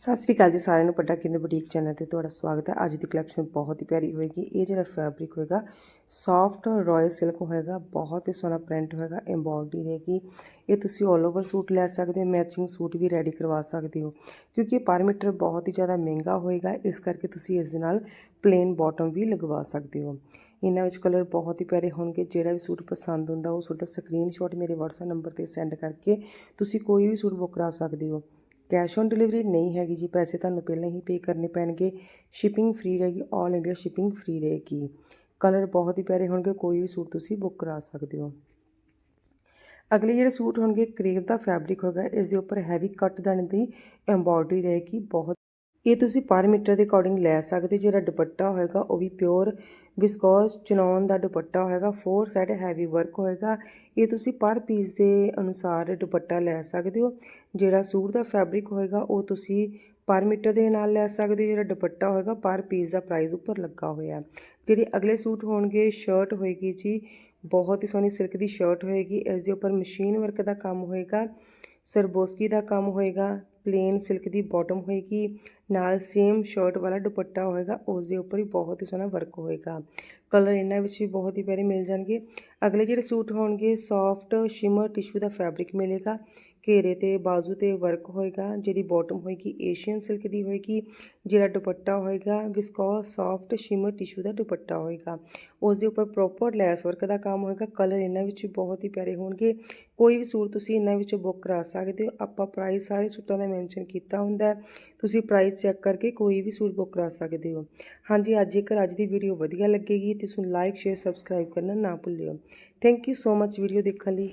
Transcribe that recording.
ਸਤਿ ਸ੍ਰੀ ਅਕਾਲ ਜੀ ਸਾਰਿਆਂ ਨੂੰ ਪੱਡਾ ਕਿੰਨ ਬੁਟੀਕ ਚੈਨਲ ਤੇ ਤੁਹਾਡਾ ਸਵਾਗਤ ਹੈ। ਅੱਜ ਦੀ ਕਲੈਕਸ਼ਨ ਬਹੁਤ ਹੀ ਪਿਆਰੀ ਹੋਏਗੀ। ਇਹ ਜਿਹੜਾ ਫੈਬਰਿਕ ਹੋਏਗਾ ਸੌਫਟ ਰਾਇਲ ਸਿਲਕ ਹੋਏਗਾ, ਬਹੁਤ ਹੀ ਸੋਹਣਾ ਪ੍ਰਿੰਟ ਹੋਏਗਾ ਐਮਬੋਰਡਰੀ ਰਹੇਗੀ। ਇਹ ਤੁਸੀਂ 올 ਓਵਰ ਸੂਟ ਲੈ ਸਕਦੇ ਹੋ ਮੈਚਿੰਗ ਸੂਟ ਵੀ ਰੈਡੀ ਕਰਵਾ ਸਕਦੇ ਹੋ। ਕਿਉਂਕਿ ਇਹ ਪਰ ਮੀਟਰ ਬਹੁਤ ਹੀ ਜ਼ਿਆਦਾ ਮਹਿੰਗਾ ਹੋਏਗਾ, ਇਸ ਕਰਕੇ ਤੁਸੀਂ ਇਸ ਦੇ ਨਾਲ ਪਲੇਨ ਬਾਟਮ ਵੀ ਲਗਵਾ ਸਕਦੇ ਹੋ। ਇਹਨਾਂ ਵਿੱਚ ਕਲਰ ਬਹੁਤ ਹੀ ਪਿਆਰੇ ਹੋਣਗੇ। ਜਿਹੜਾ ਵੀ ਸੂਟ ਪਸੰਦ ਹੁੰਦਾ, ਉਹ ਸੂਟ ਦਾ ਸਕਰੀਨਸ਼ਾਟ ਮੇਰੇ WhatsApp ਨੰਬਰ ਤੇ ਸੈਂਡ ਕਰਕੇ ਤੁਸੀਂ ਕੋਈ ਵੀ ਸੂਟ ਬੁੱਕ ਕਰਾ ਸਕਦੇ ਹੋ। ਕੈਸ਼ ਔਨ ਡਿਲੀਵਰੀ ਨਹੀਂ ਹੈਗੀ ਜੀ, ਪੈਸੇ ਤੁਹਾਨੂੰ ਪਹਿਲਾਂ ਹੀ ਪੇ ਕਰਨੇ ਪੈਣਗੇ। ਸ਼ਿਪਿੰਗ ਫ੍ਰੀ ਰਹੇਗੀ 올 ਇੰਡੀਆ ਸ਼ਿਪਿੰਗ ਫ੍ਰੀ ਰਹੇਗੀ। ਕਲਰ ਬਹੁਤ ਹੀ ਪਿਆਰੇ ਹੋਣਗੇ, ਕੋਈ ਵੀ ਸੂਟ ਤੁਸੀਂ ਬੁੱਕ ਕਰਾ ਸਕਦੇ ਹੋ। ਅਗਲੇ ਜਿਹੜੇ ਸੂਟ ਹੋਣਗੇ ਕਰੇਵ ਦਾ ਫੈਬਰਿਕ ਹੋਗਾ ਇਸ ਦੇ ਉੱਪਰ ਹੈਵੀ ਕੱਟ ਦਾਣੇ ਦੀ ਐਮਬੋਰਡਰੀ ਰਹੇਗੀ, ਬਹੁਤ ਇਹ ਤੁਸੀਂ ਪਰ ਮੀਟਰ ਦੇ ਅਕੋਰਡਿੰਗ ਲੈ ਸਕਦੇ ਹੋ। ਜਿਹੜਾ ਦੁਪੱਟਾ ਹੋਏਗਾ ਉਹ ਵੀ ਪਿਓਰ ਵਿਸਕੋਸ ਚਨੌਨ ਦਾ ਦੁਪੱਟਾ ਹੋਏਗਾ ਫੋਰ ਸਾਈਡ ਹੈਵੀ ਵਰਕ ਹੋਏਗਾ ਇਹ ਤੁਸੀਂ ਪਰ ਪੀਸ ਦੇ ਅਨੁਸਾਰ ਦੁਪੱਟਾ ਲੈ ਸਕਦੇ ਹੋ, ਜਿਹੜਾ ਸੂਟ ਦਾ ਫੈਬਰਿਕ ਹੋਏਗਾ, ਉਹ ਤੁਸੀਂ ਪਰ ਮੀਟਰ ਦੇ ਨਾਲ ਲੈ ਸਕਦੇ ਹੋ, ਜਿਹੜਾ ਦੁਪੱਟਾ ਹੋਏਗਾ ਪਰ ਪੀਸ ਦਾ ਪ੍ਰਾਈਸ ਉੱਪਰ ਲੱਗਾ ਹੋਇਆ ਜਿਹੜੇ ਅਗਲੇ ਸੂਟ ਹੋਣਗੇ ਸ਼ਰਟ ਹੋਏਗੀ ਜੀ, ਬਹੁਤ ਹੀ ਸੋਹਣੀ ਸਿਲਕ ਦੀ ਸ਼ਰਟ ਹੋਏਗੀ, ਇਸ ਦੇ ਉੱਪਰ ਮਸ਼ੀਨ ਵਰਕ ਦਾ ਕੰਮ ਹੋਏਗਾ, ਸਰਬੋਸਕੀ ਦਾ ਕੰਮ ਹੋਏਗਾ ਪਲੇਨ ਸਿਲਕ ਦੀ ਬਾਟਮ ਹੋਏਗੀ, ਨਾਲ ਸੇਮ ਸ਼ਰਟ ਵਾਲਾ ਦੁਪੱਟਾ ਹੋਏਗਾ ਉਸ ਦੇ ਉੱਪਰ ਵੀ ਬਹੁਤ ਹੀ ਸੋਹਣਾ ਵਰਕ ਹੋਏਗਾ। ਕਲਰ ਇਹਨਾਂ ਵਿੱਚ ਵੀ ਬਹੁਤ ਹੀ ਪਿਆਰੇ ਮਿਲ ਜਾਣਗੇ। ਅਗਲੇ ਜਿਹੜੇ ਸੂਟ ਹੋਣਗੇ ਸੌਫਟ ਸ਼ਿਮਰ ਟਿਸ਼ੂ ਦਾ ਫੈਬਰਿਕ ਮਿਲੇਗਾ। ਘੇਰੇ ਤੇ ਬਾਜ਼ੂ ਤੇ ਵਰਕ ਹੋਏਗਾ, ਜਿਹੜੀ ਬਾਟਮ ਹੋਏਗੀ ਏਸ਼ੀਅਨ ਸਿਲਕ ਦੀ ਹੋਏਗੀ, ਜਿਹੜਾ ਦੁਪੱਟਾ ਹੋਏਗਾ ਵਿਸਕੋਸ ਸੌਫਟ ਸ਼ਿਮਰ ਟਿਸ਼ੂ ਦਾ ਦੁਪੱਟਾ ਹੋਏਗਾ। ਉਸ ਦੇ ਉੱਪਰ ਪ੍ਰੋਪਰ ਲੈਸ ਵਰਕ ਦਾ ਕੰਮ ਹੋਏਗਾ ਕਲਰ ਇਹਨਾਂ ਵਿੱਚ ਬਹੁਤ ਹੀ ਪਿਆਰੇ ਹੋਣਗੇ। ਕੋਈ ਵੀ ਸੂਟ ਤੁਸੀਂ ਇਹਨਾਂ ਵਿੱਚੋਂ ਬੁੱਕ ਕਰਾ ਸਕਦੇ ਹੋ, ਆਪਾਂ ਪ੍ਰਾਈਸ ਸਾਰੇ ਸੂਟਾਂ ਦਾ ਮੈਂਸ਼ਨ ਕੀਤਾ ਹੁੰਦਾ ਤੁਸੀਂ ਪ੍ਰਾਈਸ ਚੈੱਕ ਕਰਕੇ ਕੋਈ ਵੀ ਸੂਟ ਬੁੱਕ ਕਰਾ ਸਕਦੇ ਹੋ। ਹਾਂਜੀ, ਅੱਜ ਜੇਕਰ ਅੱਜ ਦੀ ਵੀਡੀਓ ਵਧੀਆ ਲੱਗੇਗੀ, ਤੇ ਤੁਸੀਂ ਲਾਈਕ ਸ਼ੇਅਰ ਸਬਸਕ੍ਰਾਈਬ ਕਰਨਾ ਨਾ ਭੁੱਲਿਓ। Thank you so much video ਦੇਖਣ ਲਈ।